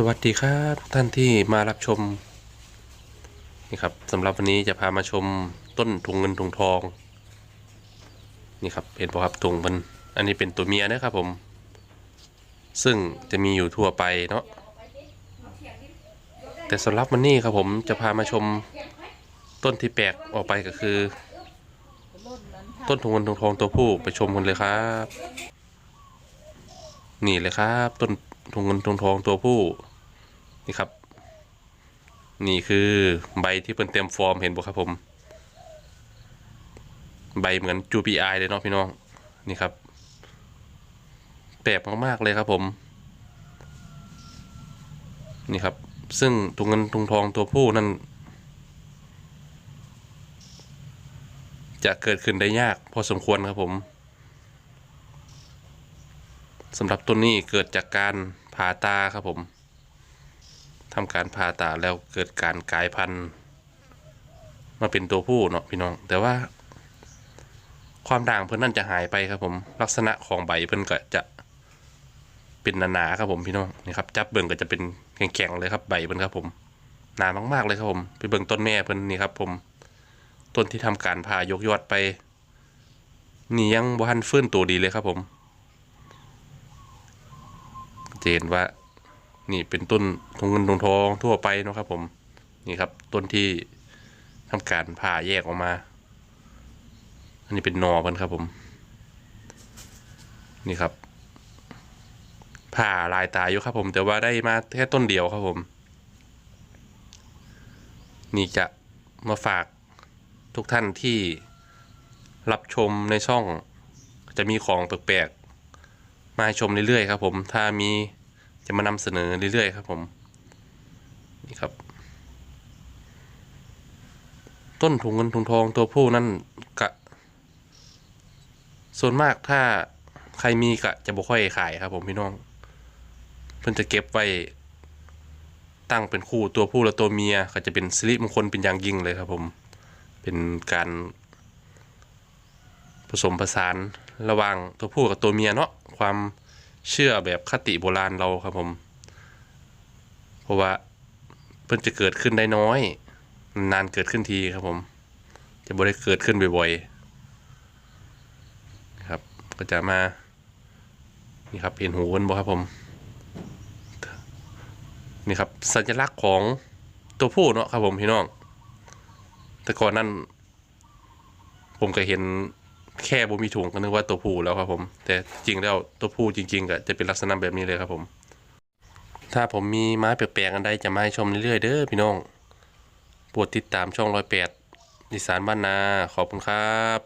สวัสดีครับทุกท่านที่มารับชมนี่ครับสำหรับวันนี้จะพามาชมต้นถุงเงินถุงทองนี่ครับเห็นปะครับถุงมันอันนี้เป็นตัวเมียนะครับผม ซึ่งจะมีอยู่ทั่วไปเนาะแต่สำหรับวันนี้ครับผมจะพามาชมต้นที่แปลกออกไปก็คือ ต้นถุงเงินถุงทองตัวผู้ไปชมกันเลยครับ นี่เลยครับต้นถุงเงินถุงทองตัวผู้ นี่ครับ นี่คือใบที่เป็นเต็มฟอร์มเห็นบ่ครับผม ใบเหมือนจูปีไอเลยเนาะพี่น้อง นี่ครับแปลกมากๆเลยครับผม นี่ครับ ซึ่งถุงเงินถุงทองตัวผู้นั่นจะเกิดขึ้นได้ยากพอสมควรครับผมสำหรับต้นนี้เกิดจากการผ่าตาครับผม ทำการผ่าตาแล้วเกิดการกลายพันธุ์มาเป็นตัวผู้เนาะพี่น้อง แต่ว่า ความด่างเพิ่นนั่นจะหายไปครับ ผมลักษณะของใบเพิ่นก็จะเป็นหนาๆครับผมพี่น้องนี่ครับจับเบิ่งก็จะเป็นแข็งๆเลยครับใบเพิ่นครับผมหนามากๆเลยครับผมไปเบิ่งต้นแม่เพิ่นนี่ครับ ผม ต้นที่ทำการผ่ายกยอดไปนี่ยังบ่ทันฟื้นตัวดีเลยครับผมเห็นว่า นี่เป็นต้นทงเงินทงทองทั่วไปนะครับผมนี่ครับต้นที่ทำการผ่าแยกออกมา อันนี้เป็นนอมันครับผม นี่ครับ ผ่าลายตายอยู่ครับผม แต่ว่าได้มาแค่ต้นเดียวครับผม นี่จะมาฝากทุกท่านที่รับชมในช่อง จะมีของแปลกๆมาให้ชมเรื่อยๆครับผม ถ้ามี จะมานำเสนอเรื่อยๆครับผมนี่ครับ ต้นถุงเงินถุงทองตัวผู้นั่นกะ ส่วนมากถ้าใครมีกะจะบ่ค่อยขายครับ ผมพี่น้อง เพิ่นจะเก็บไว้ตั้งเป็นคู่ตัวผู้และตัวเมียก็จะเป็นสิริมงคลเป็นอย่างยิ่งเลยครับผม เป็นการผสมผสานระหว่างตัวผู้กับตัวเมียเนาะความ เชื่อแบบคติโบราณเราครับผม เพราะว่าเพิ่นจะเกิดขึ้นได้น้อย นานเกิดขึ้นทีครับผม จะบ่ได้เกิดขึ้นบ่อยๆครับ ก็จะมา นี่ครับเห็นหูกันบ่ครับผม นี่ครับ สัญลักษณ์ของตัวผู้เนาะครับผมพี่น้อง แต่ก่อนนั้น ผมก็เห็น แค่บ่มีถุงก็นึกว่าตัวผู้แล้วครับผม แต่จริงแล้วตัวผู้จริง ๆ ก็จะเป็นลักษณะแบบนี้เลยครับผม ถ้าผมมีไม้แปลกๆกันได้จะมาให้ชมเรื่อยๆเด้อพี่น้องโปรดติดตามช่องร้อยแปดดิสานบ้านนาขอบคุณครับ